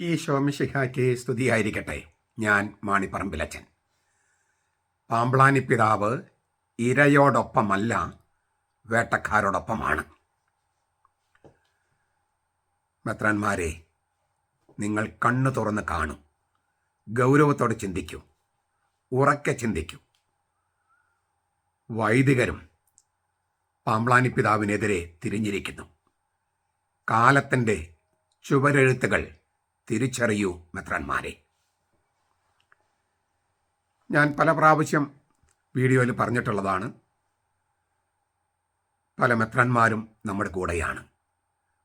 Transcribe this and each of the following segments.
ഈ ശോമിഷിഹായ്ക്ക് സ്തുതിയായിരിക്കട്ടെ. ഞാൻ മാണിപ്പറമ്പിലച്ചൻ പാമ്പ്ളാനി പിതാവ് ഇരയോടൊപ്പമല്ല വേട്ടക്കാരോടൊപ്പമാണ്. മെത്രാന്മാരെ നിങ്ങൾ കണ്ണു തുറന്ന് കാണും. ഗൗരവത്തോടെ ചിന്തിക്കൂ. ഉറക്കെ ചിന്തിക്കൂ. വൈദികരും പാമ്പ്ളാനി പിതാവിനെതിരെ തിരിഞ്ഞിരിക്കുന്നു. കാലത്തിന്റെ ചുവരെഴുത്തുകൾ തിരിച്ചറിയൂ മെത്രന്മാരെ. ഞാൻ പല പ്രാവശ്യം വീഡിയോയിൽ പറഞ്ഞിട്ടുള്ളതാണ്. പല മെത്രന്മാരും നമ്മുടെ കൂടെയാണ്.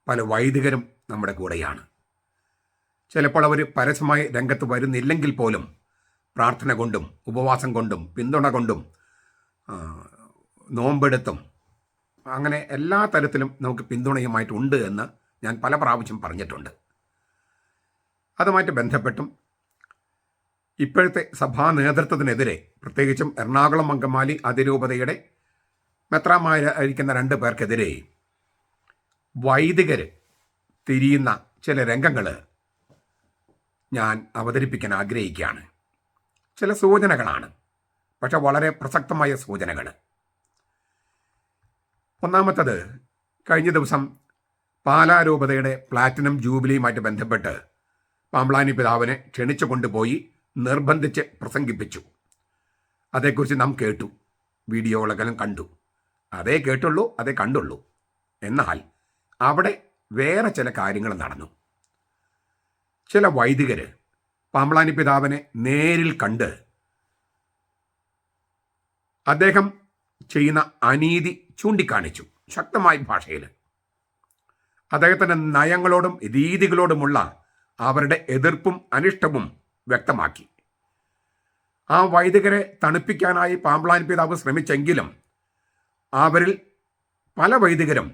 പല വൈദികരും നമ്മുടെ കൂടെയാണ്. ചിലപ്പോൾ അവർ പരസ്യമായി രംഗത്ത് വരുന്നില്ലെങ്കിൽ പോലും പ്രാർത്ഥന കൊണ്ടും ഉപവാസം കൊണ്ടും പിന്തുണ കൊണ്ടും നോമ്പെടുത്തും. അങ്ങനെ എല്ലാ തരത്തിലും നമുക്ക് പിന്തുണയുമായിട്ടുണ്ട് എന്ന് ഞാൻ പല പ്രാവശ്യം പറഞ്ഞിട്ടുണ്ട്. അതുമായിട്ട് ബന്ധപ്പെട്ടും ഇപ്പോഴത്തെ സഭാ നേതൃത്വത്തിനെതിരെ പ്രത്യേകിച്ചും എറണാകുളം അങ്കമാലി അതിരൂപതയുടെ മെത്രാമായിരിക്കുന്ന രണ്ട് പേർക്കെതിരെ വൈദികർ തിരിയുന്ന ചില രംഗങ്ങൾ ഞാൻ അവതരിപ്പിക്കാൻ ആഗ്രഹിക്കുകയാണ്. ചില സൂചനകളാണ്. പക്ഷെ വളരെ പ്രസക്തമായ സൂചനകൾ ഒന്നാമത്തത് കഴിഞ്ഞ ദിവസം പാലാരൂപതയുടെ പ്ലാറ്റിനം ജൂബിലിയുമായിട്ട് ബന്ധപ്പെട്ട് പാമ്പ്ളാനി പിതാവിനെ ക്ഷണിച്ചു കൊണ്ടുപോയി നിർബന്ധിച്ച് പ്രസംഗിപ്പിച്ചു. അതേക്കുറിച്ച് നാം കേട്ടു. വീഡിയോകളെല്ലാം കണ്ടു. അതേ കേട്ടുള്ളൂ അതേ കണ്ടുള്ളൂ. എന്നാൽ അവിടെ വേറെ ചില കാര്യങ്ങൾ നടന്നു. ചില വൈദികർ പാമ്പ്ളാനി പിതാവിനെ നേരിൽ കണ്ട് അദ്ദേഹം ചെയ്യുന്ന അനീതി ചൂണ്ടിക്കാണിച്ചു ശക്തമായ ഭാഷയിൽ അദ്ദേഹത്തിന്റെ നയങ്ങളോടും രീതികളോടുമുള്ള അവരുടെ എതിർപ്പും അനിഷ്ടവും വ്യക്തമാക്കി. ആ വൈദികരെ തണുപ്പിക്കാനായി പാമ്പ്ലാൻ പിതാവ് ശ്രമിച്ചെങ്കിലും അവരിൽ പല വൈദികരും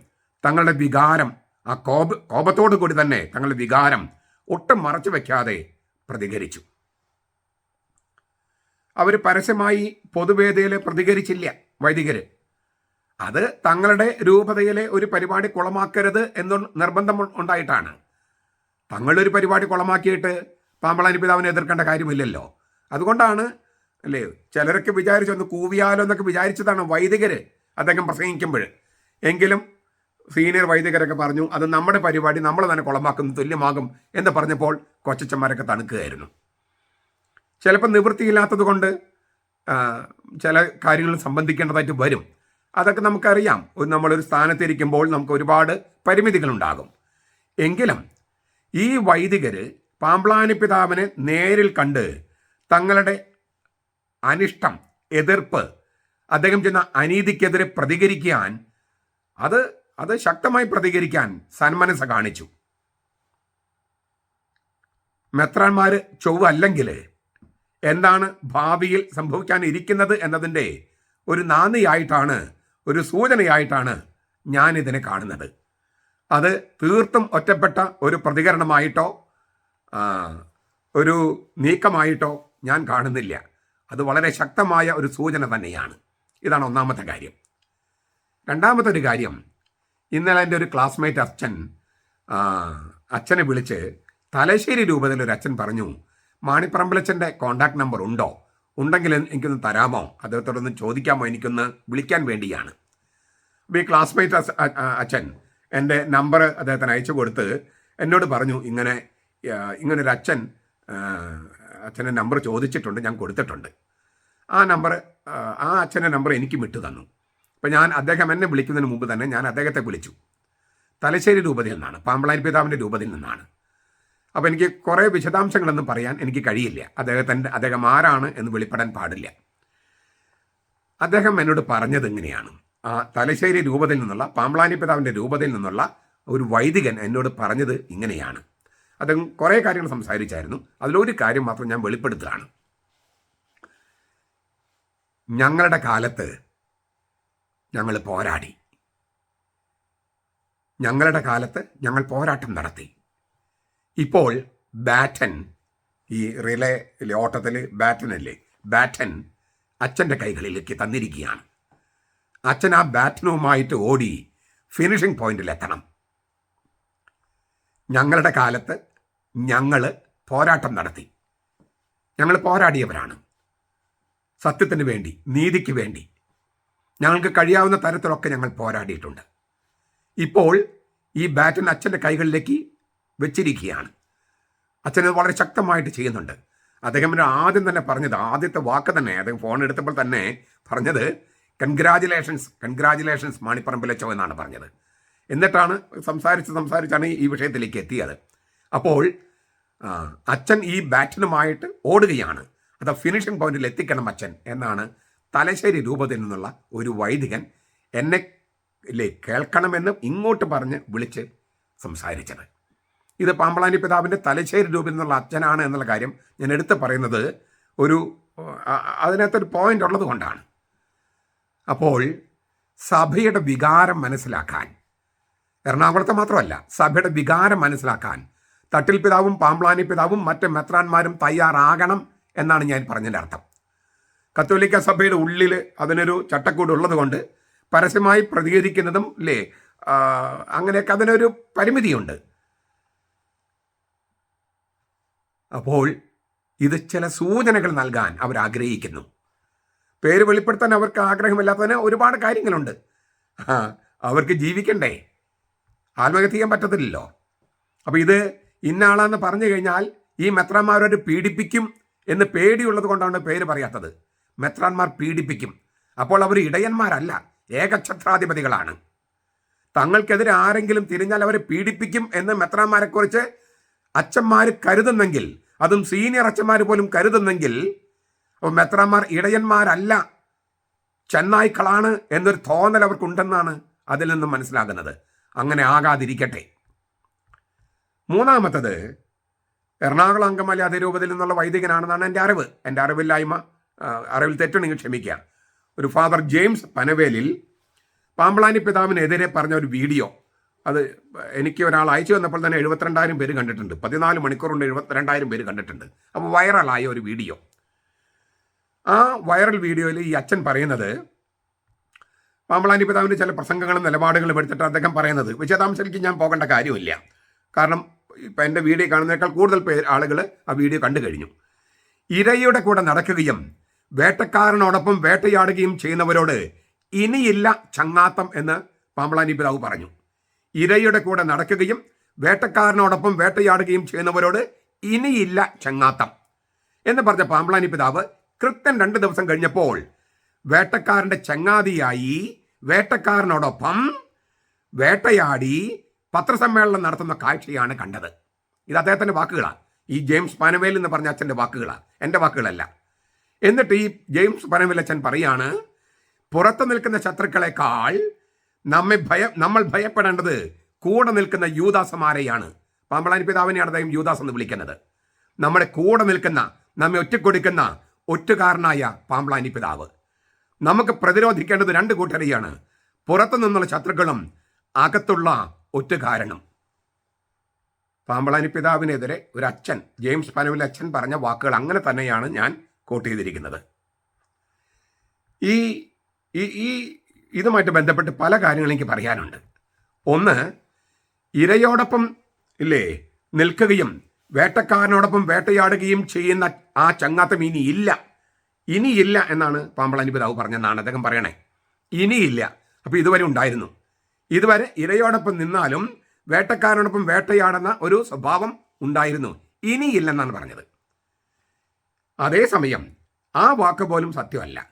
തങ്ങളുടെ വികാരം ആ കോപ കോപത്തോടു കൂടി തന്നെ തങ്ങളുടെ വികാരം ഒട്ടും മറച്ചു വയ്ക്കാതെ പ്രതികരിച്ചു. അവർ പരസ്യമായി പൊതുവേദിയിൽ പ്രതികരിച്ചില്ല വൈദികർ അത് തങ്ങളുടെ രൂപതയിലെ ഒരു പരിപാടി കുളമാക്കരുത് എന്നൊരു നിർബന്ധം ഉണ്ടായിട്ടാണ്. തങ്ങളൊരു പരിപാടി കുളമാക്കിയിട്ട് പാമ്പളാനി പിതാവിനെ എതിർക്കേണ്ട കാര്യമില്ലല്ലോ. അതുകൊണ്ടാണ് അല്ലേ ചിലരൊക്കെ വിചാരിച്ചു ഒന്ന് കൂവിയാലോ എന്നൊക്കെ വിചാരിച്ചതാണ് വൈദികർ അദ്ദേഹം പ്രസംഗിക്കുമ്പോൾ എങ്കിലും സീനിയർ വൈദികരൊക്കെ പറഞ്ഞു അത് നമ്മുടെ പരിപാടി നമ്മൾ തന്നെ കുളമാക്കുന്ന തുല്യമാകും എന്ന് പറഞ്ഞപ്പോൾ കൊച്ചച്ചന്മാരൊക്കെ തണുക്കുകയായിരുന്നു. ചിലപ്പോൾ നിവൃത്തിയില്ലാത്തത് കൊണ്ട് ചില കാര്യങ്ങൾ സംബന്ധിക്കേണ്ടതായിട്ട് വരും. അതൊക്കെ നമുക്കറിയാം. ഒരു നമ്മളൊരു സ്ഥാനത്തിരിക്കുമ്പോൾ നമുക്ക് ഒരുപാട് പരിമിതികളുണ്ടാകും. എങ്കിലും ഈ വൈദികര് പാമ്പ്ളാനി പിതാവിനെ നേരിൽ കണ്ട് തങ്ങളുടെ അനിഷ്ടം എതിർപ്പ് അദ്ദേഹം ചെന്ന അനീതിക്കെതിരെ പ്രതികരിക്കാൻ അത് അത് ശക്തമായി പ്രതികരിക്കാൻ സന്മനസ കാണിച്ചു. മെത്രാന്മാർ ചൊവ്വല്ലെങ്കിൽ എന്താണ് ഭാവിയിൽ സംഭവിക്കാൻ ഇരിക്കുന്നത് എന്നതിന്റെ ഒരു നാന്ദിയായിട്ടാണ് ഒരു സൂചനയായിട്ടാണ് ഞാൻ ഇതിനെ കാണുന്നത്. അത് തീർത്തും ഒറ്റപ്പെട്ട ഒരു പ്രതികരണമായിട്ടോ ഒരു നീക്കമായിട്ടോ ഞാൻ കാണുന്നില്ല. അത് വളരെ ശക്തമായ ഒരു സൂചന തന്നെയാണ്. ഇതാണ് ഒന്നാമത്തെ കാര്യം. രണ്ടാമത്തെ ഒരു കാര്യം ഇന്നലെ എന്റെ ഒരു ക്ലാസ്മേറ്റ് അച്ഛൻ അച്ഛനെ വിളിച്ച് തലശ്ശേരി രൂപത്തിൽ ഒരു അച്ഛൻ പറഞ്ഞു മാണിപ്പറമ്പലച്ചന്റെ കോണ്ടാക്ട് നമ്പർ ഉണ്ടോ? ഉണ്ടെങ്കിൽ എനിക്കൊന്ന് തരാമോ? അദ്ദേഹത്തോടൊന്ന് ചോദിക്കാമോ? എനിക്കൊന്ന് വിളിക്കാൻ വേണ്ടിയാണ്. അപ്പോൾ ഈ ക്ലാസ്മേറ്റ് അച്ഛൻ എന്റെ നമ്പർ അദ്ദേഹത്തിന് അയച്ചു കൊടുത്ത് എന്നോട് പറഞ്ഞു ഇങ്ങനെ ഇങ്ങനെ ഇങ്ങനൊരു അച്ഛൻ അച്ഛന്റെ നമ്പർ ചോദിച്ചിട്ടുണ്ട് ഞാൻ കൊടുത്തിട്ടുണ്ട്. ആ നമ്പർ ആ അച്ഛന്റെ നമ്പർ എനിക്ക് വിട്ടു തന്നു. അപ്പം ഞാൻ അദ്ദേഹം എന്നെ വിളിക്കുന്നതിന് മുമ്പ് തന്നെ ഞാൻ അദ്ദേഹത്തെ വിളിച്ചു. തലശ്ശേരി രൂപതയിൽ നിന്നാണ് പാമ്പളാൻ പിതാവിന്റെ രൂപതയിൽ നിന്നാണ്. അപ്പോൾ എനിക്ക് കുറേ വിശദാംശങ്ങളൊന്നും പറയാൻ എനിക്ക് കഴിയില്ല. അദ്ദേഹത്തിന്റെ അദ്ദേഹം ആരാണ് എന്ന് വെളിപ്പെടാൻ പാടില്ല. അദ്ദേഹം എന്നോട് പറഞ്ഞത് ഇങ്ങനെയാണ്. ആ തലശ്ശേരി രൂപതയിൽ നിന്നുള്ള പാമ്പ്ളാനി പിതാവിന്റെ രൂപതയിൽ നിന്നുള്ള ഒരു വൈദികൻ എന്നോട് പറഞ്ഞത് ഇങ്ങനെയാണ്. അദ്ദേഹം കുറേ കാര്യങ്ങൾ സംസാരിച്ചായിരുന്നു. അതിലൊരു കാര്യം മാത്രം ഞാൻ വെളിപ്പെടുത്തുകയാണ്. ഞങ്ങളുടെ കാലത്ത് ഞങ്ങൾ പോരാടി. ഞങ്ങളുടെ കാലത്ത് ഞങ്ങൾ പോരാട്ടം നടത്തി. ഇപ്പോൾ ബാറ്റൻ ഈ റിലേ ഓട്ടത്തിൽ ബാറ്റനല്ലേ? ബാറ്റൻ അച്ഛന്റെ കൈകളിലേക്ക് തന്നിരിക്കുകയാണ്. അച്ഛൻ ആ ബാറ്റനുമായിട്ട് ഓടി ഫിനിഷിംഗ് പോയിന്റിലെത്തണം. ഞങ്ങളുടെ കാലത്ത് ഞങ്ങൾ പോരാട്ടം നടത്തി. ഞങ്ങൾ പോരാടിയവരാണ്. സത്യത്തിന് വേണ്ടി നീതിക്ക് വേണ്ടി. ഞങ്ങൾക്ക് കഴിയാവുന്ന തരത്തിലൊക്കെ ഞങ്ങൾ പോരാടിയിട്ടുണ്ട്. ഇപ്പോൾ ഈ ബാറ്റൻ അച്ഛന്റെ കൈകളിലേക്ക് വെച്ചിരിക്കുകയാണ്. അച്ഛനത് വളരെ ശക്തമായിട്ട് ചെയ്യുന്നുണ്ട്. അദ്ദേഹം ആദ്യം തന്നെ പറഞ്ഞത് ആദ്യത്തെ വാക്ക് തന്നെ അദ്ദേഹം ഫോൺ എടുത്തപ്പോൾ തന്നെ പറഞ്ഞത് കൺഗ്രാജുലേഷൻസ് കൺഗ്രാജുലേഷൻസ് മാണിപ്പറമ്പിലച്ചോ എന്നാണ് പറഞ്ഞത്. എന്നിട്ടാണ് സംസാരിച്ച് സംസാരിച്ചാണ് ഈ വിഷയത്തിലേക്ക് എത്തിയത്. അപ്പോൾ അച്ഛൻ ഈ ബാറ്റിനുമായിട്ട് ഓടുകയാണ്. അത് ഫിനിഷിംഗ് പോയിന്റിൽ എത്തിക്കണം അച്ഛൻ എന്നാണ് തലശ്ശേരി രൂപത്തിൽ നിന്നുള്ള ഒരു വൈദികൻ എന്നെ കേൾക്കണമെന്ന് ഇങ്ങോട്ട് പറഞ്ഞ് വിളിച്ച് സംസാരിച്ചത്. ഇത് പാമ്പളാനി പിതാവിന്റെ തലശ്ശേരി രൂപത്തിൽ നിന്നുള്ള അച്ഛനാണ് എന്നുള്ള കാര്യം ഞാൻ എടുത്ത് പറയുന്നത് ഒരു അതിനകത്തൊരു പോയിന്റ് ഉള്ളത് കൊണ്ടാണ്. അപ്പോൾ സഭയുടെ വികാരം മനസ്സിലാക്കാൻ എറണാകുളത്തെ മാത്രമല്ല സഭയുടെ വികാരം മനസ്സിലാക്കാൻ തട്ടിൽ പിതാവും പാമ്പ്ലാനി പിതാവും മറ്റ് മെത്രാന്മാരും തയ്യാറാകണം എന്നാണ് ഞാൻ പറഞ്ഞതിന്റെ അർത്ഥം. കത്തോലിക്ക സഭയുടെ ഉള്ളിൽ അതിനൊരു ചട്ടക്കൂട് ഉള്ളതുകൊണ്ട് പരസ്യമായി പ്രതികരിക്കുന്നതും അല്ലേ അങ്ങനെയൊക്കെ അതിനൊരു പരിമിതിയുണ്ട്. അപ്പോൾ ഇത് ചില സൂചനകൾ നൽകാൻ അവർ ആഗ്രഹിക്കുന്നു പേര് വെളിപ്പെടുത്താൻ അവർക്ക് ആഗ്രഹമില്ലാത്തതിന് ഒരുപാട് കാര്യങ്ങളുണ്ട്. അവർക്ക് ജീവിക്കണ്ടേ? ആത്മഹത്യ ചെയ്യാൻ പറ്റത്തില്ലല്ലോ. അപ്പോൾ ഇത് ഇന്നാളാന്ന് പറഞ്ഞു കഴിഞ്ഞാൽ ഈ മെത്രാന്മാരോട് പീഡിപ്പിക്കും എന്ന് പേടിയുള്ളത് കൊണ്ടാണ് പേര് പറയാത്തത്. മെത്രാന്മാർ പീഡിപ്പിക്കും. അപ്പോൾ അവർ ഇടയന്മാരല്ല ഏകഛത്രാധിപതികളാണ്. തങ്ങൾക്കെതിരെ ആരെങ്കിലും തിരിഞ്ഞാൽ അവരെ പീഡിപ്പിക്കും എന്ന് മെത്രാന്മാരെക്കുറിച്ച് അച്ഛന്മാർ കരുതുന്നെങ്കിൽ അതും സീനിയർ അച്ഛന്മാർ പോലും കരുതുന്നെങ്കിൽ അപ്പോൾ മെത്രാന്മാർ ഇടയന്മാരല്ല ചെന്നായ്ക്കളാണ് എന്നൊരു തോന്നൽ അവർക്കുണ്ടെന്നാണ് അതിൽ നിന്നും മനസ്സിലാകുന്നത്. അങ്ങനെ ആകാതിരിക്കട്ടെ. മൂന്നാമത്തത് എറണാകുളം അങ്കമാലി അതിരൂപതയിൽ നിന്നുള്ള വൈദികനാണെന്നാണ് എന്റെ അറിവ്. എന്റെ അറിവില്ലായ്മ അറിവിൽ തെറ്റുണ്ടെങ്കിൽ ക്ഷമിക്കുക. ഒരു ഫാദർ ജെയിംസ് പനവേലിൽ പാമ്പളാനി പിതാവിനെതിരെ പറഞ്ഞ ഒരു വീഡിയോ. അത് എനിക്ക് ഒരാൾ അയച്ചു വന്നപ്പോൾ തന്നെ എഴുപത്തിരണ്ടായിരം പേര് കണ്ടിട്ടുണ്ട്. പതിനാല് മണിക്കൂർ കൊണ്ട് എഴുപത്തിരണ്ടായിരം പേര് കണ്ടിട്ടുണ്ട്. അപ്പോൾ വൈറലായ ഒരു വീഡിയോ. ആ വൈറൽ വീഡിയോയിൽ ഈ അച്ഛൻ പറയുന്നത് പാമ്പളാനി പിതാവിന്റെ ചില പ്രസംഗങ്ങളും നിലപാടുകളും എടുത്തിട്ട് അദ്ദേഹം പറയുന്നത് വിശദാംശത്തിലേക്ക് ഞാൻ പോകേണ്ട കാര്യമില്ല. കാരണം ഇപ്പം എന്റെ വീഡിയോ കാണുന്നതിനേക്കാൾ കൂടുതൽ പേര് ആളുകൾ ആ വീഡിയോ കണ്ടു കഴിഞ്ഞു. ഇരയുടെ കൂടെ നടക്കുകയും വേട്ടക്കാരനോടൊപ്പം വേട്ടയാടുകയും ചെയ്യുന്നവരോട് ഇനിയില്ല ചങ്ങാത്തം എന്ന് പാമ്പളാനി പിതാവ് പറഞ്ഞു. ഇരയുടെ കൂടെ നടക്കുകയും വേട്ടക്കാരനോടൊപ്പം വേട്ടയാടുകയും ചെയ്യുന്നവരോട് ഇനിയില്ല ചങ്ങാത്തം എന്ന് പറഞ്ഞ പാമ്പളാനി പിതാവ് കൃത്യം രണ്ട് ദിവസം കഴിഞ്ഞപ്പോൾ വേട്ടക്കാരന്റെ ചങ്ങാതിയായി വേട്ടക്കാരനോടൊപ്പം വേട്ടയാടി പത്രസമ്മേളനം നടത്തുന്ന കാഴ്ചയാണ് കണ്ടത്. ഇത് അദ്ദേഹത്തിന്റെ വാക്കുകളാണ് ഈ ജെയിംസ് പനവേൽ എന്ന് പറഞ്ഞ അച്ഛന്റെ വാക്കുകളാണ് എന്റെ വാക്കുകളല്ല. എന്നിട്ട് ഈ ജെയിംസ് പനവേൽ അച്ഛൻ പറയാണ് പുറത്ത് നിൽക്കുന്ന ശത്രുക്കളെക്കാൾ നമ്മെ ഭയം നമ്മൾ ഭയപ്പെടേണ്ടത് കൂടെ നിൽക്കുന്ന യൂദാസമാരെയാണ് പാമ്പളാനി പിതാവിനെയാണ് അദ്ദേഹം യൂദാസ് എന്ന് വിളിക്കുന്നത്. നമ്മുടെ കൂടെ നിൽക്കുന്ന നമ്മെ ഒറ്റക്കൊടുക്കുന്ന ഒറ്റുകാരനായ പാമ്പ്ലാനി പിതാവ്. നമുക്ക് പ്രതിരോധിക്കേണ്ടത് രണ്ട് കൂട്ടരെയാണ്. പുറത്തു നിന്നുള്ള ശത്രുക്കളും അകത്തുള്ള ഒറ്റുകാരനും. പാമ്പളാനി പിതാവിനെതിരെ ഒരു അച്ഛൻ ജെയിംസ് പനവിൽ അച്ഛൻ പറഞ്ഞ വാക്കുകൾ അങ്ങനെ തന്നെയാണ് ഞാൻ കോട്ട് ചെയ്തിരിക്കുന്നത്. ഈ ഈ ഇതുമായിട്ട് ബന്ധപ്പെട്ട് പല കാര്യങ്ങളും എനിക്ക് പറയാനുണ്ട്. ഒന്ന് ഇരയോടൊപ്പം ഇല്ലേ നിൽക്കുകയും വേട്ടക്കാരനോടൊപ്പം വേട്ടയാടുകയും ചെയ്യുന്ന ആ ചങ്ങാത്തം ഇനി ഇല്ല ഇനിയില്ല എന്നാണ് പാമ്പളാനി പിതാവ് പറഞ്ഞെന്നാണ് അദ്ദേഹം പറയണേ. ഇനിയില്ല. അപ്പോൾ ഇതുവരെ ഉണ്ടായിരുന്നു. ഇതുവരെ ഇരയോടൊപ്പം നിന്നാലും വേട്ടക്കാരനോടൊപ്പം വേട്ടയാടുന്ന ഒരു സ്വഭാവം ഉണ്ടായിരുന്നു. ഇനിയില്ലെന്നാണ് പറഞ്ഞത്. അതേസമയം ആ വാക്ക് പോലും സത്യമല്ല.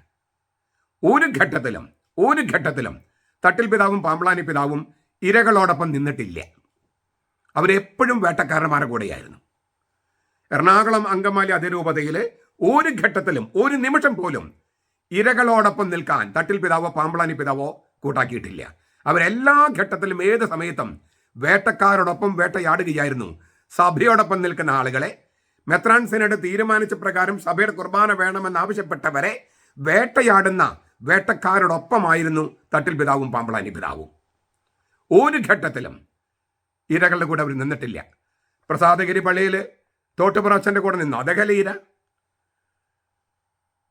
ഒരു ഘട്ടത്തിലും ഒരു ഘട്ടത്തിലും തട്ടിൽ പിതാവും പാമ്പളാനി പിതാവും ഇരകളോടൊപ്പം നിന്നിട്ടില്ല. അവരെപ്പോഴും വേട്ടക്കാരന്മാരുടെ കൂടെയായിരുന്നു. എറണാകുളം അങ്കമാലി അതിരൂപതയിലെ ഒരു ഘട്ടത്തിലും ഒരു നിമിഷം പോലും ഇരകളോടൊപ്പം നിൽക്കാൻ തട്ടിൽ പിതാവോ പാമ്പളാനി പിതാവോ കൂട്ടാക്കിയിട്ടില്ല. അവരെല്ലാ ഘട്ടത്തിലും ഏത് സമയത്തും വേട്ടക്കാരോടൊപ്പം വേട്ടയാടുകയായിരുന്നു. സഭയോടൊപ്പം നിൽക്കുന്ന ആളുകളെ മെത്രാൻ സിനഡ് തീരുമാനിച്ച പ്രകാരം സഭയുടെ കുർബാന വേണമെന്നാവശ്യപ്പെട്ടവരെ വേട്ടയാടുന്ന വേട്ടക്കാരോടൊപ്പമായിരുന്നു തട്ടിൽ പിതാവും പാമ്പളാനി പിതാവും. ഒരു ഘട്ടത്തിലും ഇരകളുടെ കൂടെ അവർ നിന്നിട്ടില്ല. പ്രസാദഗിരി പള്ളിയിൽ തോട്ടുപുറച്ചന്റെ കൂടെ നിന്നു. അദ്ദേഹം ഇര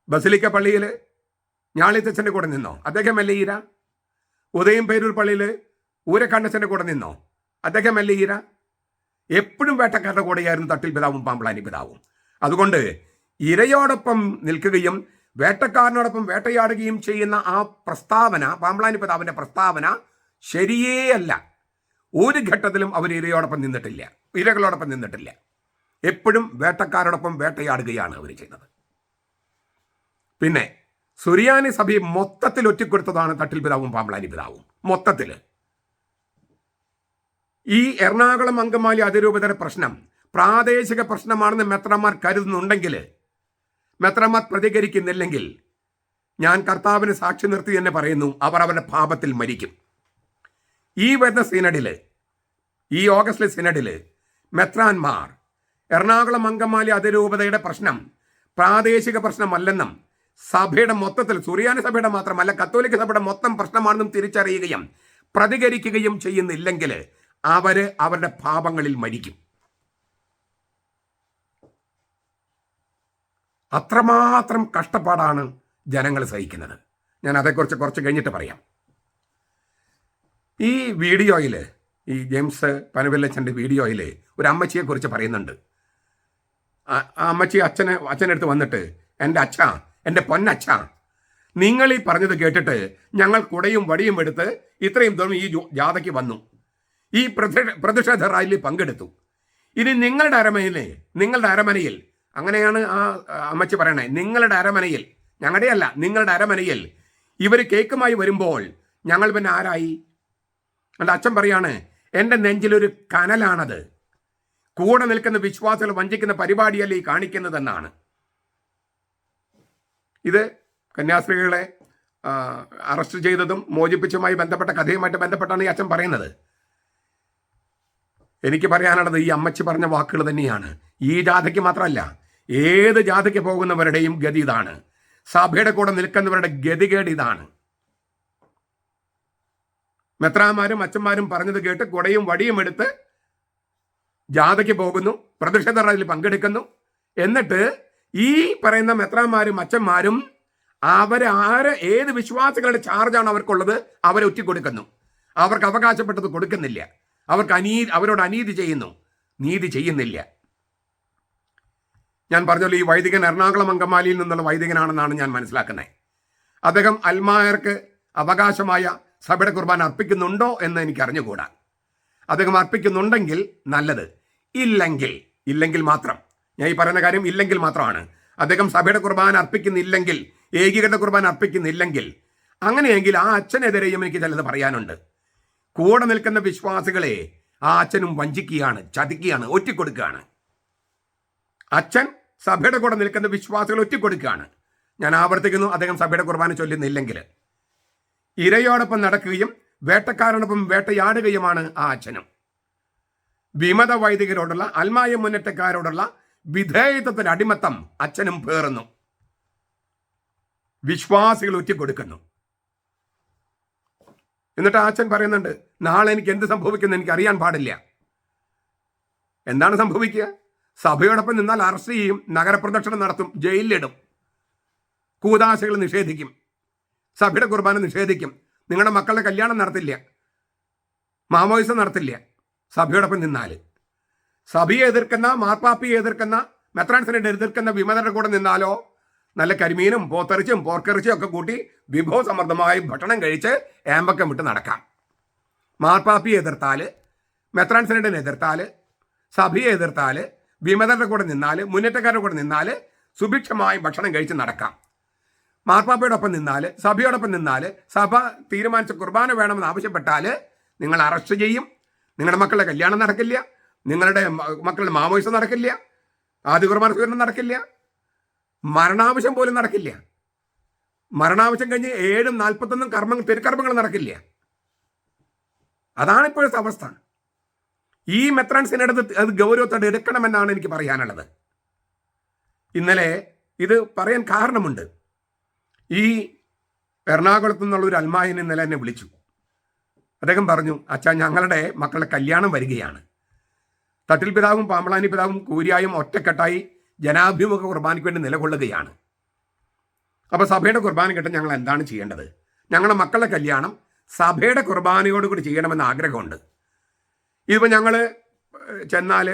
ബസിലിക്ക പള്ളിയിൽ ഞാളിത്തച്ഛന്റെ കൂടെ നിന്നോ? അദ്ദേഹം അല്ലേ ഈര? ഉദയം പേരൂർ പള്ളിയിൽ ഊരക്കണ്ണച്ചന്റെ കൂടെ നിന്നോ? അദ്ദേഹം അല്ലേ ഈര? എപ്പോഴും വേട്ടക്കാരുടെ കൂടെയായിരുന്നു തട്ടിൽ പിതാവും പാമ്പളാനി പിതാവും. അതുകൊണ്ട് ഇരയോടൊപ്പം നിൽക്കുകയും വേട്ടക്കാരനോടൊപ്പം വേട്ടയാടുകയും ചെയ്യുന്ന ആ പ്രസ്താവന പാമ്പളാനി പിതാവിന്റെ പ്രസ്താവന ശരിയേ അല്ല. ഒരു ഘട്ടത്തിലും അവർ ഇരയോടൊപ്പം നിന്നിട്ടില്ല. ഇരകളോടൊപ്പം നിന്നിട്ടില്ല. എപ്പോഴും വേട്ടക്കാരോടൊപ്പം വേട്ടയാടുകയാണ് അവർ ചെയ്തത് പിന്നെ സുറിയാനി സഭയെ മൊത്തത്തിൽ ഒറ്റക്കൊടുത്തതാണ് തട്ടിൽ പിതാവും പാമ്പളാനി പിതാവും. മൊത്തത്തിൽ ഈ എറണാകുളം അങ്കമാലി അതിരൂപതയുടെ പ്രശ്നം പ്രാദേശിക പ്രശ്നമാണെന്ന് മെത്രന്മാർ കരുതുന്നുണ്ടെങ്കിൽ മെത്രന്മാർ പ്രതികരിക്കുന്നില്ലെങ്കിൽ ഞാൻ കർത്താവിന് സാക്ഷി നിർത്തി തന്നെ പറയുന്നു അവർ അവരുടെ പാപത്തിൽ മരിക്കും. ഈ വരുന്ന സിനഡിൽ ഈ ഓഗസ്റ്റിലെ സിനഡിൽ മെത്രാൻമാർ എറണാകുളം അങ്കമാലി അതിരൂപതയുടെ പ്രശ്നം പ്രാദേശിക പ്രശ്നമല്ലെന്നും സഭയുടെ മൊത്തത്തിൽ സുറിയാനി സഭയുടെ മാത്രമല്ല കത്തോലിക്ക സഭയുടെ മൊത്തം പ്രശ്നമാണെന്നും തിരിച്ചറിയുകയും പ്രതികരിക്കുകയും ചെയ്യുന്നില്ലെങ്കിൽ അവർ അവരുടെ പാപങ്ങളിൽ മരിക്കും. അത്രമാത്രം കഷ്ടപ്പാടാണ് ജനങ്ങൾ സഹിക്കുന്നത്. ഞാൻ അതേക്കുറിച്ച് കുറച്ച് കഴിഞ്ഞിട്ട് പറയാം. ഈ വീഡിയോയിൽ ഈ ജെയിംസ് പനവെല്ലച്ചന്റെ വീഡിയോയിൽ ഒരു അമ്മച്ചിയെക്കുറിച്ച് പറയുന്നുണ്ട്. അമ്മച്ചി അച്ഛനെ അച്ഛനടുത്ത് വന്നിട്ട് എന്റെ അച്ഛ എന്റെ പൊന്നച്ഛ നിങ്ങൾ ഈ പറഞ്ഞത് കേട്ടിട്ട് ഞങ്ങൾ കുടയും വടിയും എടുത്ത് ഇത്രയും ദൂരം ഈ ജാഥയ്ക്ക് വന്നു. ഈ പ്രതി- പ്രതിഷേധ റാലിയിൽ പങ്കെടുത്തു. ഇനി നിങ്ങളുടെ അരമനയിലെ നിങ്ങളുടെ അരമനയിൽ അങ്ങനെയാണ് ആ ആ, അമ്മച്ചി പറയണേ നിങ്ങളുടെ അരമനയിൽ ഞങ്ങളുടെ അല്ല നിങ്ങളുടെ അരമനയിൽ ഇവർ കേക്കുമായി വരുമ്പോൾ ഞങ്ങൾ പിന്നെ ആരായി? എന്റെ അച്ഛൻ പറയാണ് എന്റെ നെഞ്ചിലൊരു കനലാണത്. കൂടെ നിൽക്കുന്ന വിശ്വാസികൾ വഞ്ചിക്കുന്ന പരിപാടിയല്ലേ ഈ കാണിക്കുന്നതെന്നാണ്. ഇത് കന്യാസ്ത്രീകളെ അറസ്റ്റ് ചെയ്തതും മോചിപ്പിച്ചുമായി ബന്ധപ്പെട്ട കഥയുമായിട്ട് ബന്ധപ്പെട്ടാണ് ഈ അച്ഛൻ പറയുന്നത്. എനിക്ക് പറയാനുള്ളത് ഈ അമ്മച്ചി പറഞ്ഞ വാക്കുകൾ തന്നെയാണ്. ഈ ജാഥയ്ക്ക് മാത്രമല്ല ഏത് ജാഥയ്ക്ക് പോകുന്നവരുടെയും ഗതി ഇതാണ്. സഭയുടെ കൂടെ നിൽക്കുന്നവരുടെ ഗതികേട് ഇതാണ്. മെത്രാമാരും അച്ഛന്മാരും പറഞ്ഞത് കേട്ട് കുടയും വടിയും എടുത്ത് ജാഥയ്ക്ക് പോകുന്നു പ്രതിഷേധ റാലിയിൽ പങ്കെടുക്കുന്നു. എന്നിട്ട് ഈ പറയുന്ന മെത്രാന്മാരും അച്ഛന്മാരും അവരെ ആര് ഏത് വിശ്വാസികളുടെ ചാർജാണ് അവർക്കുള്ളത് അവരെ ഒറ്റിക്കൊടുക്കുന്നു. അവർക്ക് അവകാശപ്പെട്ടത് കൊടുക്കുന്നില്ല. അവർക്ക് അനീ അവരോട് അനീതി ചെയ്യുന്നു. നീതി ചെയ്യുന്നില്ല. ഞാൻ പറഞ്ഞല്ലോ ഈ വൈദികൻ എറണാകുളം അങ്കമാലിയിൽ നിന്നുള്ള വൈദികനാണെന്നാണ് ഞാൻ മനസ്സിലാക്കുന്നത്. അദ്ദേഹം അൽമായർക്ക് അവകാശമായ സഭയുടെ കുർബാന അർപ്പിക്കുന്നുണ്ടോ എന്ന് എനിക്ക് അറിഞ്ഞുകൂടാ അദ്ദേഹം അർപ്പിക്കുന്നുണ്ടെങ്കിൽ നല്ലത്. ഇല്ലെങ്കിൽ ഇല്ലെങ്കിൽ മാത്രം. ഞാൻ ഈ പറയുന്ന കാര്യം ഇല്ലെങ്കിൽ മാത്രമാണ്. അദ്ദേഹം സഭയുടെ കുർബാന അർപ്പിക്കുന്നില്ലെങ്കിൽ ഏകീകൃത കുർബാന അർപ്പിക്കുന്നില്ലെങ്കിൽ അങ്ങനെയെങ്കിൽ ആ അച്ഛനെതിരെയും എനിക്ക് ചിലത് പറയാനുണ്ട്. കൂടെ നിൽക്കുന്ന വിശ്വാസികളെ ആ അച്ഛനും വഞ്ചിക്കുകയാണ് ചതിക്കുകയാണ് ഒറ്റിക്കൊടുക്കുകയാണ്. അച്ഛൻ സഭയുടെ കൂടെ നിൽക്കുന്ന വിശ്വാസികൾ ഒറ്റിക്കൊടുക്കുകയാണ്. ഞാൻ ആവർത്തിക്കുന്നു അദ്ദേഹം സഭയുടെ കുർബാന ചൊല്ലുന്നില്ലെങ്കിൽ. ഇരയോടൊപ്പം നടക്കുകയും വേട്ടക്കാരനൊപ്പം വേട്ടയാടുകയുമാണ് ആ അച്ഛനും. വിമത വൈദികരോടുള്ള അൽമായ മുന്നേറ്റക്കാരോടുള്ള വിധേയത്വത്തിന്റെ അടിമത്തം അച്ഛനും പേറുന്നു. വിശ്വാസികൾ ഒറ്റിക്കൊടുക്കുന്നു. എന്നിട്ട് അച്ഛൻ പറയുന്നുണ്ട് നാളെ എനിക്ക് എന്ത് സംഭവിക്കുന്നു എനിക്ക് അറിയാൻ പാടില്ല. എന്താണ് സംഭവിക്കുക? സഭയോടൊപ്പം നിന്നാൽ അറസ്റ്റ് ചെയ്യും നഗരപ്രദക്ഷിണം നടത്തും ജയിലിലിടും. കൂതാശകൾ നിഷേധിക്കും. സഭയുടെ കുർബാന നിഷേധിക്കും. നിങ്ങളുടെ മക്കളുടെ കല്യാണം നടത്തില്ല. മാമോയിസം നടത്തില്ല. സഭയോടൊപ്പം നിന്നാൽ സഭയെ എതിർക്കുന്ന മാർപ്പാപ്പിയെ എതിർക്കുന്ന മെത്രാൻസിനെ എതിർക്കുന്ന വിമതരുടെ കൂടെ നിന്നാലോ? നല്ല കരിമീനും പോത്തെറിച്ചും പോർക്കെറിച്ചും ഒക്കെ കൂട്ടി വിഭവസമൃദ്ധമായി ഭക്ഷണം കഴിച്ച് ഏമ്പക്കം വിട്ട് നടക്കാം. മാർപ്പാപ്പിയെ എതിർത്താൽ മെത്രാൻസിനെ എതിർത്താൽ സഭയെ എതിർത്താൽ വിമതരുടെ കൂടെ നിന്നാൽ മുന്നേറ്റക്കാരുടെ കൂടെ നിന്നാൽ സുഭിക്ഷമായി ഭക്ഷണം കഴിച്ച് നടക്കാം. മാർപ്പാപ്പയോടൊപ്പം നിന്നാൽ സഭയോടൊപ്പം നിന്നാൽ സഭ തീരുമാനിച്ച കുർബാന വേണമെന്ന് ആവശ്യപ്പെട്ടാൽ നിങ്ങൾ അറസ്റ്റ് ചെയ്യും. നിങ്ങളുടെ മക്കളുടെ കല്യാണം നടക്കില്ല. നിങ്ങളുടെ മക്കളുടെ മാമോയിസം നടക്കില്ല. ആദ്യ കുർബാന സ്വീകരണം നടക്കില്ല. മരണാവശ്യം പോലും നടക്കില്ല. മരണാവശ്യം കഴിഞ്ഞ് ഏഴും നാൽപ്പത്തൊന്നും കർമ്മങ്ങൾ തിരുക്കർമ്മങ്ങൾ നടക്കില്ല. അതാണ് ഇപ്പോഴത്തെ അവസ്ഥ. ഈ മെത്രാൻസിനടുത്ത് അത് ഗൗരവത്തോടെ എടുക്കണമെന്നാണ് എനിക്ക് പറയാനുള്ളത്. ഇന്നലെ ഇത് പറയാൻ കാരണമുണ്ട്. ഈ എറണാകുളത്തു നിന്നുള്ള ഒരു അൽമാഹിൻ ഇന്നലെ എന്നെ വിളിച്ചു. അദ്ദേഹം പറഞ്ഞു അച്ഛാ ഞങ്ങളുടെ മക്കളുടെ കല്യാണം വരികയാണ്. തട്ടിൽ പിതാവും പാമ്പളാനി പിതാവും കൂരിയായും ഒറ്റക്കെട്ടായി ജനാഭിമുഖ കുർബാനയ്ക്ക് വേണ്ടി നിലകൊള്ളുകയാണ്. അപ്പോൾ സഭയുടെ കുർബാന കിട്ടാൻ ഞങ്ങൾ എന്താണ് ചെയ്യേണ്ടത്? ഞങ്ങളുടെ മക്കളുടെ കല്യാണം സഭയുടെ കുർബാനയോട് കൂടി ചെയ്യണമെന്ന് ആഗ്രഹമുണ്ട്. ഇതിപ്പോൾ ഞങ്ങൾ ചെന്നാൽ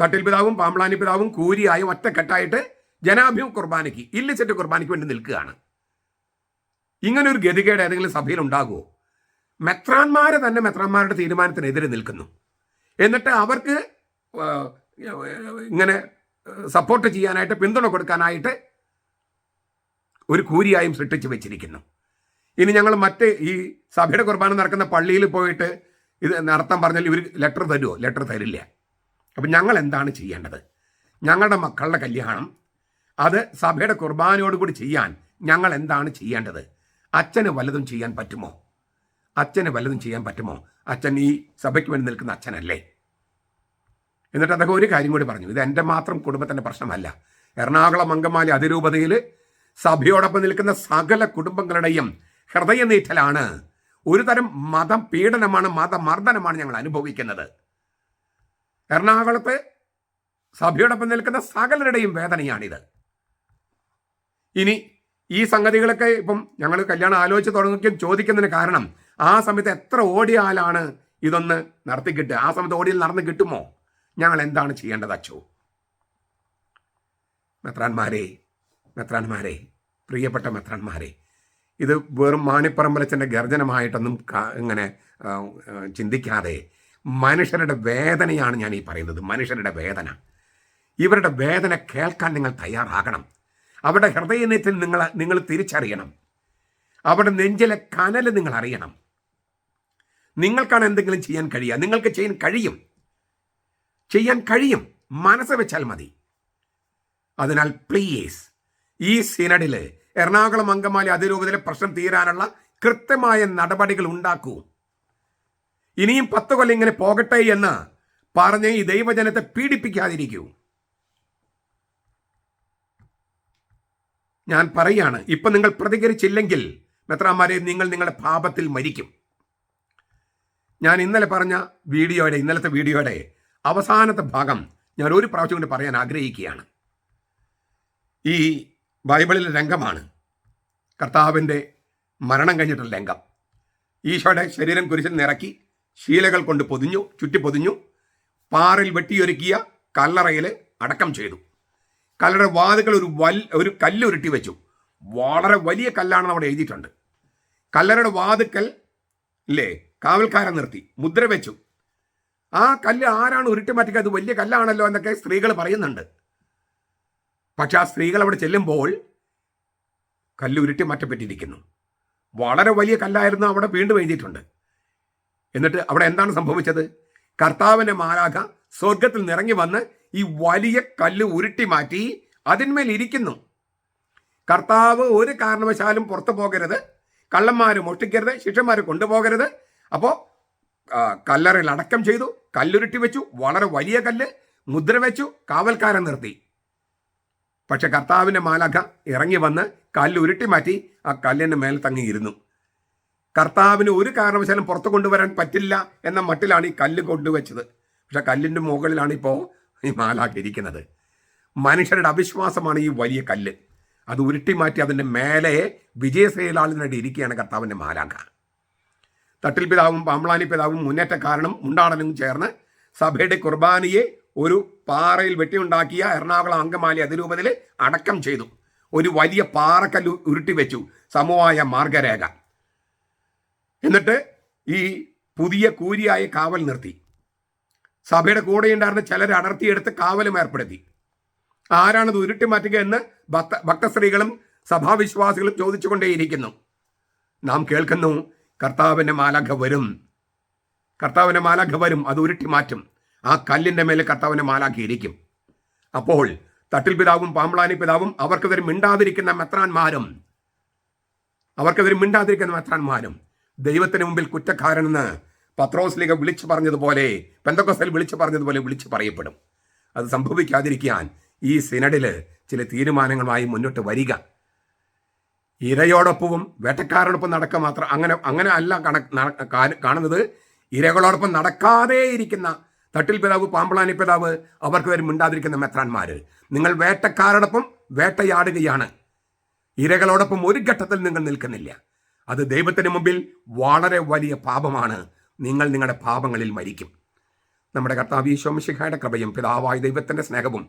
തട്ടിൽ പിതാവും പാമ്പളാനി പിതാവും കൂരിയായും ഒറ്റക്കെട്ടായിട്ട് ജനാഭ്യം കുർബാനയ്ക്ക് ഇല്ലിസെറ്റ് കുർബാനയ്ക്ക് വേണ്ടി നിൽക്കുകയാണ്. ഇങ്ങനൊരു ഗതികേട് ഏതെങ്കിലും സഭയിൽ ഉണ്ടാകുമോ മെത്രാന്മാരെ തന്നെ മെത്രാന്മാരുടെ തീരുമാനത്തിനെതിരെ നിൽക്കുന്നു. എന്നിട്ട് അവർക്ക് ഇങ്ങനെ സപ്പോർട്ട് ചെയ്യാനായിട്ട് പിന്തുണ കൊടുക്കാനായിട്ട് ഒരു കൂരിയായും സൃഷ്ടിച്ചു വെച്ചിരിക്കുന്നു. ഇനി ഞങ്ങൾ മറ്റ് ഈ സഭയുടെ കുർബാന നടക്കുന്ന പള്ളിയിൽ പോയിട്ട് ഇത് നടത്താൻ പറഞ്ഞാൽ ഇവർ ലെറ്റർ തരുമോ ലെറ്റർ തരില്ല. അപ്പം ഞങ്ങൾ എന്താണ് ചെയ്യേണ്ടത്? ഞങ്ങളുടെ മക്കളുടെ കല്യാണം അത് സഭയുടെ കുർബാനയോടുകൂടി ചെയ്യാൻ ഞങ്ങൾ എന്താണ് ചെയ്യേണ്ടത്? അച്ഛന് വല്ലതും ചെയ്യാൻ പറ്റുമോ? അച്ഛന് വല്ലതും ചെയ്യാൻ പറ്റുമോ? അച്ഛൻ ഈ സഭയ്ക്ക് വേണ്ടി നിൽക്കുന്ന അച്ഛനല്ലേ? എന്നിട്ട് അദ്ദേഹം ഒരു കാര്യം കൂടി പറഞ്ഞു. ഇത് എന്റെ മാത്രം കുടുംബത്തിന്റെ പ്രശ്നമല്ല. എറണാകുളം അങ്കമാലി അതിരൂപതയിൽ സഭയോടൊപ്പം നിൽക്കുന്ന സകല കുടുംബങ്ങളുടെയും ഹൃദയനീറ്റലാണ് ഒരു തരം മതം പീഡനമാണ് മതമർദ്ദനമാണ് ഞങ്ങൾ അനുഭവിക്കുന്നത്. എറണാകുളത്ത് സഭയോടൊപ്പം നിൽക്കുന്ന സകലരുടെയും വേദനയാണിത്. ഇനി ഈ സംഗതികളൊക്കെ ഇപ്പം ഞങ്ങൾ കല്യാണം ആലോചിച്ച് തുടങ്ങിയും ചോദിക്കുന്നതിന് കാരണം ആ സമയത്ത് എത്ര ഓടിയാലാണ് ഇതൊന്ന് നടത്തി കിട്ടുക ആ സമയത്ത് ഓടിയിൽ നടന്ന് കിട്ടുമോ? ഞങ്ങൾ എന്താണ് ചെയ്യേണ്ടത് അച്ചോ? മെത്രാന്മാരെ മെത്രാന്മാരെ പ്രിയപ്പെട്ട മെത്രാന്മാരെ ഇത് വെറും മാണിപ്പറമ്പലച്ചന്റെ ഗർജനമായിട്ടൊന്നും ഇങ്ങനെ ചിന്തിക്കാതെ മനുഷ്യരുടെ വേദനയാണ് ഞാൻ ഈ പറയുന്നത്. മനുഷ്യരുടെ വേദന. ഇവരുടെ വേദന കേൾക്കാൻ നിങ്ങൾ തയ്യാറാകണം. അവരുടെ ഹൃദയനത്തിൽ നിങ്ങൾ നിങ്ങൾ തിരിച്ചറിയണം. അവരുടെ നെഞ്ചിലെ കനൽ നിങ്ങൾ അറിയണം. നിങ്ങൾക്കാണ് എന്തെങ്കിലും ചെയ്യാൻ കഴിയുക. നിങ്ങൾക്ക് ചെയ്യാൻ കഴിയും. ചെയ്യാൻ കഴിയും. മനസ്സ് വെച്ചാൽ മതി. അതിനാൽ പ്ലീസ് ഈ സിനഡിൽ എറണാകുളം അങ്കമാലി അതിരൂപതയിലെ പ്രശ്നം തീരാനുള്ള കൃത്യമായ നടപടികൾ ഉണ്ടാക്കൂ. ഇനിയും പത്ത് കൊല്ലം ഇങ്ങനെ പോകട്ടെ എന്ന് പറഞ്ഞ് ഈ ദൈവജനത്തെ പീഡിപ്പിക്കാതിരിക്കൂ. ഞാൻ പറയാണ് ഇപ്പൊ നിങ്ങൾ പ്രതികരിച്ചില്ലെങ്കിൽ മെത്രാന്മാരെ നിങ്ങൾ നിങ്ങളുടെ പാപത്തിൽ മരിക്കും. ഞാൻ ഇന്നലെ പറഞ്ഞ വീഡിയോയുടെ ഇന്നലത്തെ വീഡിയോയുടെ അവസാനത്തെ ഭാഗം ഞാൻ ഒരു പ്രാവശ്യം കൊണ്ട് പറയാൻ ആഗ്രഹിക്കുകയാണ്. ഈ ബൈബിളിലെ രംഗമാണ് കർത്താവിന്റെ മരണം കഴിഞ്ഞിട്ടുള്ള രംഗം. ഈശോയുടെ ശരീരം കുരിശിൽ നിറക്കി ശീലകൾ കൊണ്ട് പൊതിഞ്ഞു ചുറ്റി പൊതിഞ്ഞു പാറിൽ വെട്ടിയൊരുക്കിയ കല്ലറയിൽ അടക്കം ചെയ്തു. കല്ലറ വാതുകൾ ഒരു വൽ ഒരു കല്ല് ഉരുട്ടി വെച്ചു. വളരെ വലിയ കല്ലാണെന്ന് അവിടെ എഴുതിയിട്ടുണ്ട്. കല്ലറയുടെ വാതുക്കൽ ഇല്ലേ കാവൽക്കാരൻ നിർത്തി മുദ്ര വെച്ചു. ആ കല്ല് ആരാണ് ഉരുട്ടി മാറ്റിക്കുക അത് വലിയ കല്ലാണല്ലോ എന്നൊക്കെ സ്ത്രീകൾ പറയുന്നുണ്ട്. പക്ഷെ ആ സ്ത്രീകൾ അവിടെ ചെല്ലുമ്പോൾ കല്ല് ഉരുട്ടി മാറ്റപ്പെട്ടിരിക്കുന്നു. വളരെ വലിയ കല്ലായിരുന്നു അവിടെ വീണ്ടും എഴുതിയിട്ടുണ്ട്. എന്നിട്ട് അവിടെ എന്താണ് സംഭവിച്ചത്? കർത്താവിന്റെ മാലാഖ സ്വർഗത്തിൽ നിറങ്ങി വന്ന് ഈ വലിയ കല്ല് ഉരുട്ടി മാറ്റി അതിന്മേൽ ഇരിക്കുന്നു. കർത്താവ് ഒരു കാരണവശാലും പുറത്തു പോകരുത്. കള്ളന്മാർ മോഷ്ടിക്കരുത് ശിഷ്യന്മാർ കൊണ്ടുപോകരുത്. അപ്പോൾ കല്ലറയിൽ അടക്കം ചെയ്തു കല്ലുരുട്ടി വെച്ചു വളരെ വലിയ കല്ല് മുദ്ര വെച്ചു കാവൽക്കാരൻ നിർത്തി. പക്ഷെ കർത്താവിന്റെ മാലാഖ ഇറങ്ങി വന്ന് കല്ല് ഉരുട്ടി മാറ്റി ആ കല്ലിന്റെ മേൽ തങ്ങിയിരുന്നു കർത്താവിന് ഒരു കാരണവശാലും പുറത്തു കൊണ്ടുവരാൻ പറ്റില്ല എന്ന മട്ടിലാണ് ഈ കല്ല് കൊണ്ടുവച്ചത്. പക്ഷെ കല്ലിന്റെ മുകളിലാണ് ഇപ്പോൾ ഈ മാലാഖ ഇരിക്കുന്നത്. മനുഷ്യരുടെ അവിശ്വാസമാണ് ഈ വലിയ കല്ല്. അത് ഉരുട്ടി മാറ്റി അതിന്റെ മേലെ വിജയശ്രീലാളിനടി ഇരിക്കുകയാണ് കർത്താവിന്റെ മാലാഖ. തട്ടിൽ പിതാവും പാമ്പളാനി പിതാവും മുന്നേറ്റ കാരണം മുണ്ടാടനും ചേർന്ന് സഭയുടെ കുർബാനയെ ഒരു പാറയിൽ വെട്ടിയുണ്ടാക്കിയ എറണാകുളം അങ്കമാലി അതിരൂപതയിൽ അടക്കം ചെയ്തു. ഒരു വലിയ പാറക്കല്ല് ഉരുട്ടി വെച്ചു സമവായ മാർഗരേഖ. എന്നിട്ട് ഈ പുതിയ കൂരിയായ കാവൽ നിർത്തി. സഭയുടെ കൂടെ ഉണ്ടായിരുന്ന ചിലരെ അടർത്തിയെടുത്ത് കാവലും ഏർപ്പെടുത്തി. ആരാണത് ഉരുട്ടി മാറ്റുക എന്ന് ഭക്ത ഭക്തസ്ത്രീകളും സഭാവിശ്വാസികളും ചോദിച്ചുകൊണ്ടേയിരിക്കുന്നു. നാം കേൾക്കുന്നു കർത്താവിന്റെ മാലാഖ വരും. കർത്താവിന്റെ മാലാഖ വരും അത് ഉരുട്ടി മാറ്റും. ആ കല്ലിന്റെ മേലെ കർത്താവിന്റെ മാലാഖ ഇരിക്കും. അപ്പോൾ തട്ടിൽ പിതാവും പാമ്പളാനി പിതാവും അവർക്കെതിരെ മിണ്ടാതിരിക്കുന്ന മെത്രാന്മാരും അവർക്കെതിരെ മിണ്ടാതിരിക്കുന്ന മെത്രാന്മാരും ദൈവത്തിന് മുമ്പിൽ കുറ്റക്കാരനെന്ന് പത്രോസ്ലിക വിളിച്ചു പറഞ്ഞതുപോലെ പെന്തക്കോസൽ വിളിച്ചു പറഞ്ഞതുപോലെ വിളിച്ചു പറയപ്പെടും. അത് സംഭവിക്കാതിരിക്കാൻ ഈ സിനഡിൽ ചില തീരുമാനങ്ങളുമായി മുന്നോട്ട് വരിക. ഇരയോടൊപ്പവും വേട്ടക്കാരോടൊപ്പം നടക്കുക മാത്രം അങ്ങനെ അങ്ങനെ അല്ല കണ കാണുന്നത്. ഇരകളോടൊപ്പം നടക്കാതെ ഇരിക്കുന്ന തട്ടിൽ പിതാവ് പാമ്പളാനി പിതാവ് അവർക്ക് വരും മിണ്ടാതിരിക്കുന്ന മെത്രാന്മാർ നിങ്ങൾ വേട്ടക്കാരോടൊപ്പം വേട്ടയാടുകയാണ്. ഇരകളോടൊപ്പം ഒരു ഘട്ടത്തിൽ നിങ്ങൾ നിൽക്കുന്നില്ല. അത് ദൈവത്തിന് മുമ്പിൽ വളരെ വലിയ പാപമാണ്. നിങ്ങൾ നിങ്ങളുടെ പാപങ്ങളിൽ മരിക്കും. നമ്മുടെ കർത്താവ് ഈശോമിശിഖായുടെ കൃപയും പിതാവായ ദൈവത്തിന്റെ സ്നേഹവും